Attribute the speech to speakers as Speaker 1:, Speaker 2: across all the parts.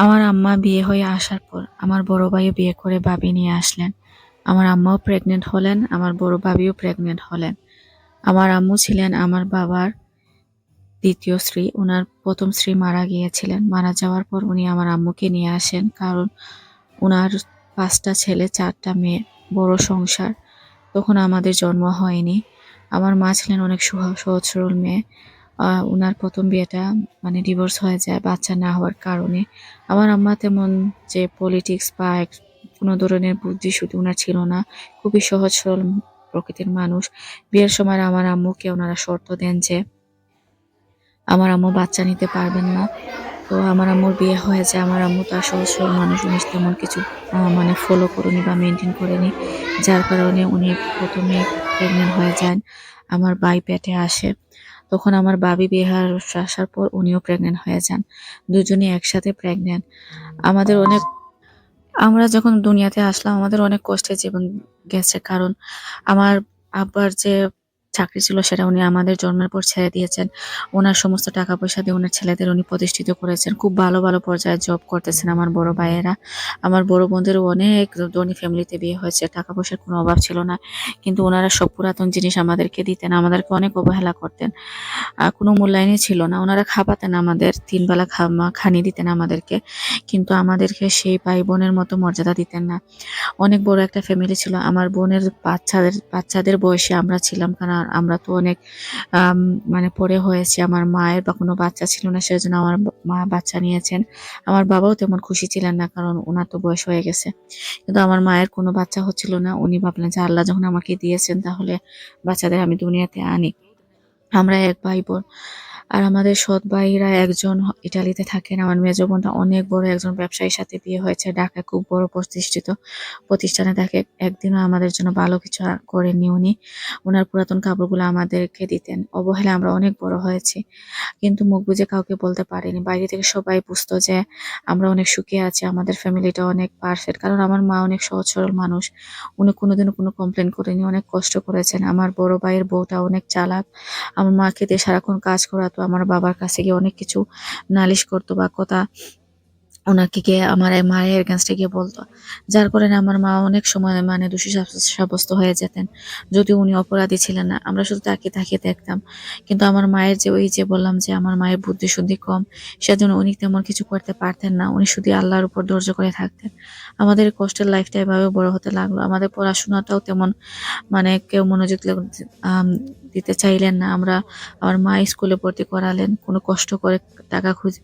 Speaker 1: আমার আম্মা বিয়ে হয়ে আসার পর আমার বড় ভাইও বিয়ে করে বাবি নিয়ে আসলেন। আমার আম্মাও প্রেগনেন্ট হলেন, আমার বড় ভাবিও প্রেগনেন্ট হলেন। আমার আম্মু ছিলেন আমার বাবার দ্বিতীয় স্ত্রী ওনার প্রথম স্ত্রী মারা গিয়েছিলেন। মারা যাওয়ার পর উনি আমার আম্মুকে নিয়ে আসেন কারণ ওনার পাঁচটা ছেলে, চারটা মেয়ে, বড় সংসার। তখন আমাদের জন্ম হয়নি। আমার মা ছিলেন অনেক সহ- সহজ সরল মেয়ে। ওনার প্রথম বিয়েটা মানে ডিভোর্স হয়ে যায়, বাচ্চা না হওয়ার কারণে। আমার আম্মা তেমন যে পলিটিক্স বা কোনো ধরনের বুদ্ধি শুধু ওনার ছিল না, খুবই সহজ সরল প্রকৃতির মানুষ। বিয়ের সময় আমার আম্মুকে ওনারা শর্ত দেন যে, আমার আম্মু বাচ্চা নিতে পারবেন না। তো আমার আম্মুর বিয়ে হয়ে যায়, আমার আম্মু তো সহজ সরল মানুষ, উনি তেমন কিছু মানে ফলো করেনি বা মেনটেন করেনি। যার কারণে উনি প্রথমে প্রেগনেন্ট হয়ে যান। আমার বাই পেটে আসে। তখন আমার বাবি বিহার আসার পর উনিও প্রেগনেন্ট হয়ে যান। দুজনই একসাথে প্রেগনেন্ট আমাদের অনেক আমরা যখন দুনিয়াতে আসলাম, আমাদের অনেক কষ্টে জীবন গেছে। কারণ আমার আব্বার যে চাকরি ছিল সেটা উনি আমাদের জন্মের পর ছেড়ে দিয়েছেন। ওনার সমস্ত টাকা পয়সা দিয়ে ওনার ছেলেদের উনি প্রতিষ্ঠিত করেছেন। খুব ভালো ভালো পর্যায়ে জব করতেছেন আমার বড় ভাইয়েরা। আমার বড় বোনদেরও অনেক ধনী ফ্যামিলিতে বিয়ে হয়েছে টাকা পয়সার কোনো অভাব ছিল না। কিন্তু ওনারা সব পুরাতন জিনিস আমাদেরকে দিতেন, আমাদেরকে অনেক অবহেলা করতেন। কোনো মূল্যায়নই ছিল না। ওনারা খাওয়াতেন আমাদের তিন বেলা খামা- খানি দিতেন আমাদেরকে। কিন্তু আমাদেরকে সেই ভাই বোনের মতো মর্যাদা দিতেন না। অনেক বড় একটা ফ্যামিলি ছিল। আমার বোনের বাচ্চাদের বাচ্চাদের বয়সে আমরা ছিলাম কারণ আমরা তো অনেক মানে পরে হয়েছি। আমার মায়ের বা কোনো বাচ্চা ছিল না, সেজন্য আমার মা বাচ্চা নিয়েছেন। আমার বাবাও তেমন খুশি ছিলেন না কারণ ওনার তো বয়স হয়ে গেছে। কিন্তু আমার মায়ের কোনো বাচ্চা হচ্ছিল না। উনি ভাবলেন যে আল্লাহ যখন আমাকে দিয়েছেন তাহলে বাচ্চাদের আমি দুনিয়াতে আনি। আমরা এক ভাই বোন আর আমাদের সৎ ভাইরা একজন ইটালিতে থাকেন। আমার মেজো বোনটা অনেক বড় একজন ব্যবসায়ীর সাথে বিয়ে হয়েছে, ঢাকায় খুব বড় প্রতিষ্ঠিত প্রতিষ্ঠানে। তাকে একদিনও আমাদের জন্য ভালো কিছু করেননি উনি। ওনার পুরাতন কাপড়গুলো আমাদেরকে দিতেন। অবহেলা আমরা অনেক বড় হয়েছি। কিন্তু মুখ বুজে কাউকে বলতে পারিনি। বাইরে থেকে সবাই বুঝতো যে আমরা অনেক সুখে আছি, আমাদের ফ্যামিলিটা অনেক পারফেক্ট। কারণ আমার মা অনেক সহজ সরল মানুষ। উনি কোনোদিনও কোনো কমপ্লেন করেনি, অনেক কষ্ট করেছেন। আমার বড় ভাইয়ের বউটা অনেক চালাক। আমার মাকে দিয়ে সারাক্ষণ কাজ করাতো আমার বাবার কাছে গিয়ে অনেক কিছু নালিশ করতো বা কথা ওনাকে গিয়ে আমার মায়ের এগেনস্টে গিয়ে বলতো। যার কারণে আমার মা অনেক সময় মানে দোষী সাব্য- সাব্যস্ত হয়ে যেতেন। যদিও উনি অপরাধী ছিলেন না, আমরা শুধু তাকে তাকিয়ে দেখতাম। কিন্তু আমার মায়ের যে ওই যে বললাম যে আমার মায়ের বুদ্ধি শুদ্ধি কম, সেজন্য উনি তেমন কিছু করতে পারতেন না। উনি শুধু আল্লাহর উপর ধৈর্য করে থাকতেন। আমাদের কষ্টের লাইফটা এভাবে বড় হতে লাগল। আমাদের পড়াশোনাটাও তেমন মানে কেউ মনোযোগ দিতে চাইলেন না। আমরা আমার মা স্কুলে ভর্তি করালেন, কোনো কষ্ট করে টাকা খুঁজ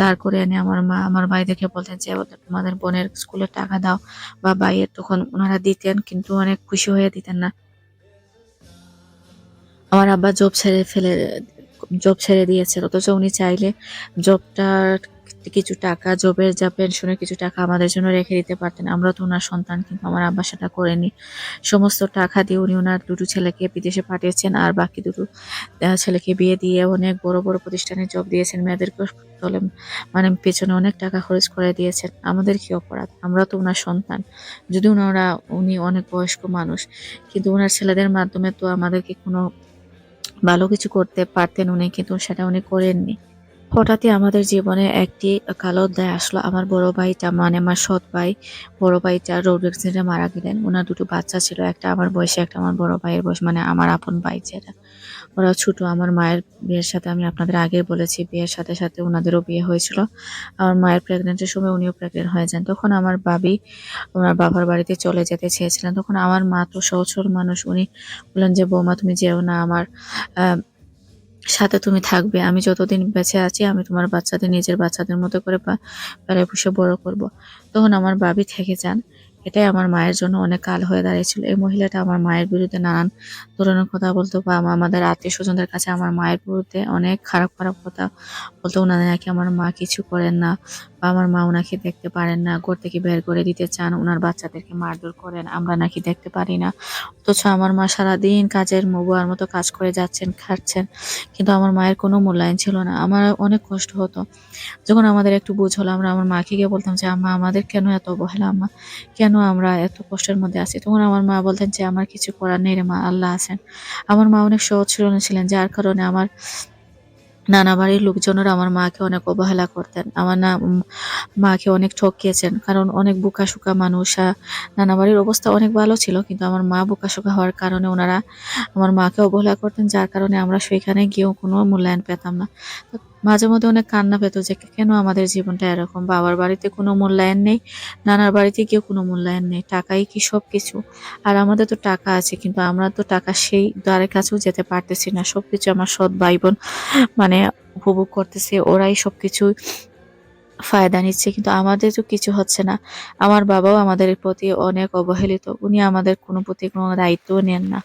Speaker 1: দাঁড় করে এনে আমার মা, আমার ভাই দেখে বলতেন যে তোমাদের বোনের স্কুলে টাকা দাও বা ভাইয়ের। তখন ওনারা দিতেন, কিন্তু অনেক খুশি হয়ে দিতেন না। আমার আব্বা জব ছেড়ে ফেলে জব ছেড়ে দিয়েছে অথচ উনি চাইলে জবটার কিছু টাকা জবের যা পেনশনের কিছু টাকা আমাদের জন্য রেখে দিতে পারতেন। আমরা তো ওনার সন্তান, কিন্তু আমার আব্বা সেটা করেনি। সমস্ত টাকা দিয়ে উনি ওনার দুটো ছেলেকে বিদেশে পাঠিয়েছেন আর বাকি দুটো ছেলেকে বিয়ে দিয়ে অনেক বড় বড় প্রতিষ্ঠানে জব দিয়েছেন। মেয়েদেরকে তলে মানে পেছনে অনেক টাকা খরচ করে দিয়েছেন। আমাদের কি অপরাধ? আমরা তো ওনার সন্তান। যদি ওনারা, উনি অনেক বয়স্ক মানুষ, কিন্তু ওনার ছেলেদের মাধ্যমে তো আমাদেরকে কোনো ভালো কিছু করতে পারতেন উনি, কিন্তু সেটা উনি করেননি। হঠাৎই আমাদের জীবনে একটি কালো অধ্যায় আসলো। আমার বড় ভাইটা মানে আমার সৎ ভাই, বড় ভাইটা রোড অ্যাক্সিডেন্টে মারা গেলেন। ওনার দুটো বাচ্চা ছিল, একটা আমার বয়সে, একটা আমার বড় ভাইয়ের বয়স মানে আমার আপন ভাই যেটা। ওরা ছোট, আমার মায়ের বিয়ের সাথে আমি আপনাদের আগে বলেছি, বিয়ের সাথে সাথে ওনাদেরও বিয়ে হয়েছিল। আমার মায়ের প্রেগনেন্টের সময় উনিও প্রেগনেন্ট হয়ে যান। তখন আমার বাবি ওনার বাবার বাড়িতে চলে যেতে চেয়েছিলেন। তখন আমার মা তো সরল মানুষ। উনি বললেন যে, বৌমা, তুমি যেও না আমার সাথে তুমি থাকবে। আমি যতদিন বেঁচে আছি, আমি তোমার বাচ্চাদের, নিজের বাচ্চাদের মতো করে পা- পুষে বড় করব। তখন আমার বাবি থেকে যান। এটাই আমার মায়ের জন্য অনেক কাল হয়ে দাঁড়িয়েছিল। এই মহিলাটা আমার মায়ের বিরুদ্ধে নানান ধরনের কথা বলতো বা আমাদের আত্মীয় স্বজনদের কাছে আমার মায়ের বিরুদ্ধে অনেক খারাপ খারাপ কথা বলতো। ওনাদের নাকি আমার মা কিছু করেন না। আমার মা ওনাকে দেখতে পারেন না, ঘর থেকে বের করে দিতে চান, ওনার বাচ্চাদেরকে মারধর করেন, আমরা নাকি দেখতে পারি না। অথচ আমার মা সারাদিন কাজের মগুয়ার মতো কাজ করে যাচ্ছেন, খাচ্ছেন, কিন্তু আমার মায়ের কোনো মূল্যায়ন ছিল না। আমার অনেক কষ্ট হতো। যখন আমাদের একটু বুঝ হলো, আমরা আমার মাকে গিয়ে বলতাম যে, আম্মা, আমাদের কেন এত অবহেলা, আম্মা? কেন আমরা এত কষ্টের মধ্যে আছি? তখন আমার মা বলতেন যে, আমার কিছু করার নেই রে মা, আল্লাহ আছেন। আমার মা অনেক সহজ ছিলেন, যার কারণে আমার নানা বাড়ির লোকজনেরা আমার মাকে অনেক অবহেলা করতেন। আমার না মাকে অনেক ঠকিয়েছেন কারণ অনেক বোকাশোকা মানুষ আহ, নানা বাড়ির অবস্থা অনেক ভালো ছিল কিন্তু আমার মা বোকা বোকাশোকা হওয়ার কারণে ওনারা আমার মাকে অবহেলা করতেন যার কারণে আমরা সেখানে গিয়েও কোনো মূল্যায়ন পেতাম না। মাঝে মধ্যে অনেক কান্না পেত যে, কেন আমাদের জীবনটা এরকম? বাবার বাড়িতে কোনো মূল্যায়ন নেই, নানার বাড়িতে গিয়েও কোনো মূল্যায়ন নেই, টাকাই কি সব কিছু আর আমাদের তো টাকা আছে, কিন্তু আমরা তো টাকা সেই দ্বারের কাছেও যেতে পারতেছি না। সব কিছু আমার সৎ ভাই বোন মানে উপভোগ করতেছে, ওরাই সবকিছু ফায়দা নিচ্ছে, কিন্তু আমাদের তো কিছু হচ্ছে না। আমার বাবাও আমাদের প্রতি অনেক অবহেলিত, উনি আমাদের কোনো প্রতি কোনো দায়িত্বও নেন না।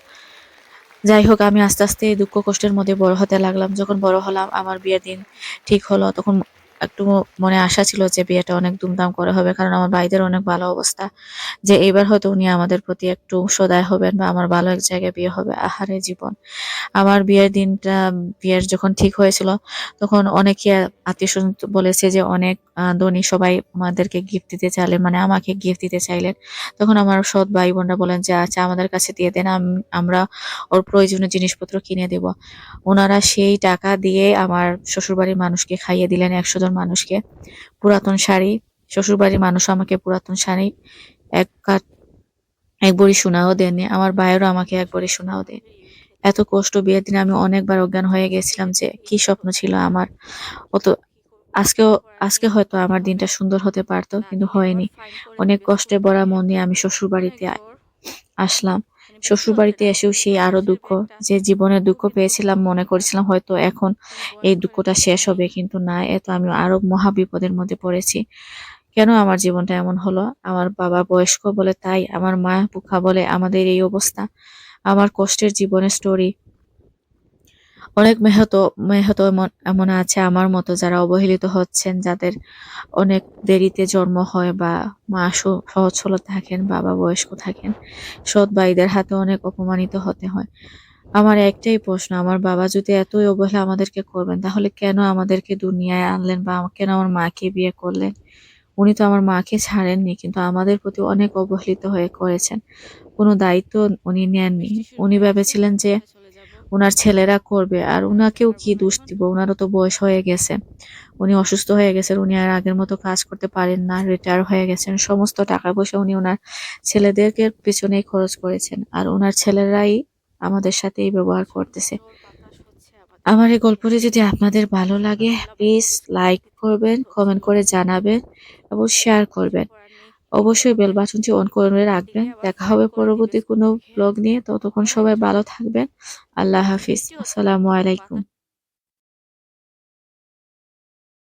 Speaker 1: যাই হোক আমি আস্তে আস্তে এই দুঃখ কষ্টের মধ্যে বড় হতে লাগলাম। যখন বড় হলাম, আমার বিয়ের দিন ঠিক হলো, তখন একটু মনে আশা ছিল যে বিয়েটা অনেক ধুমধাম করে হবে, কারণ আমার ভাইদের অনেক ভালো অবস্থা। যে এবার হয়তো উনি আমাদের প্রতি একটু সদায় হবেন বা আমার ভালো এক জায়গায় বিয়ে হবে, আহারে জীবন। আমার বিয়ের দিনটা, বিয়ের যখন ঠিক হয়েছিল, তখন অনেকে আত্মীয় স্বজন বলেছে যে অনেক ধনী সবাই আমাদেরকে গিফট দিতে চাইলেন মানে আমাকে গিফট দিতে চাইলেন। তখন আমার সৎ ভাই বোনরা বলেন যে আচ্ছা আমাদের কাছে দিয়ে দেন, আম- আমরা ওর প্রয়োজনীয় জিনিসপত্র কিনে দেব। ওনারা সেই টাকা দিয়ে আমার শ্বশুরবাড়ির মানুষকে খাইয়ে দিলেন, একশো মানুষকে। পুরাতন শাড়ি, শ্বশুরবাড়ির মানুষ আমাকে পুরাতন শাড়ি, এক কাট, এক বড়ি সোনাও দেননি আমার ভাইয়েরও আমাকে এক বড়ি সোনাও দেন এত কষ্ট বিয়ের দিনে আমি অনেকবার অজ্ঞান হয়ে গেছিলাম যে, কি স্বপ্ন ছিল আমার। অত, আজকেও, আজকে হয়তো আমার দিনটা সুন্দর হতে পারতো, কিন্তু হয়নি। অনেক কষ্টে ভরা মন নিয়ে আমি শ্বশুর বাড়িতে আসলাম। শ্বশুর বাড়িতে এসেও সেই আরও দুঃখ, যে জীবনে দুঃখ পেয়েছিলাম, মনে করেছিলাম হয়তো এখন এই দুঃখটা শেষ হবে, কিন্তু না এত আমি আরও মহা বিপদের মধ্যে পড়েছি। কেন আমার জীবনটা এমন হলো? আমার বাবা বয়স্ক বলে তাই, আমার মা বুখা বলে আমাদের এই অবস্থা। আমার কষ্টের জীবনের স্টোরি অনেক মেহত মেহত এমন আছে আমার মতো যারা অবহেলিত হচ্ছেন, যাদের অনেক দেরিতে জন্ম হয় বা মা সহ- সহজ সরল থাকেন, বাবা বয়স্ক থাকেন, সৎ ভাইদের হাতে অনেক অপমানিত হতে হয়। আমার একটাই প্রশ্ন, আমার বাবা যদি এতই অবহেলা আমাদেরকে করবেন, তাহলে কেন আমাদেরকে দুনিয়ায় আনলেন বা কেন আমার মাকে বিয়ে করলেন? উনি তো আমার মাকে ছাড়েননি, কিন্তু আমাদের প্রতি অনেক অবহেলিত হয়ে করেছেন। কোনো দায়িত্ব উনি নেননি। উনি ভেবেছিলেন যে ওনার ছেলেরা করবে। আর উনাকেও কি দোষ দিব? ওনারও তো বয়স হয়ে গেছে। উনি অসুস্থ হয়ে গেছেন, উনি আর আগের মতো কাজ করতে পারেন না, রিটায়ার হয়ে গেছেন। সমস্ত টাকা পয়সা উনি ওনার ছেলেদেরকে পিছনেই খরচ করেছেন। আর ওনার ছেলেরাই আমাদের সাথে এই ব্যবহার করতেছে। আমার এই গল্পটি যদি আপনাদের ভালো লাগে প্লিজ লাইক করবেন কমেন্ট করে জানাবেন এবং শেয়ার করবেন। অবশ্যই বেল বাটনটি অন করে রাখবেন। দেখা হবে পরবর্তী কোনো ব্লগ নিয়ে। ততক্ষণ সবাই ভালো থাকবেন। আল্লাহ হাফিজ। আসসালামু আলাইকুম।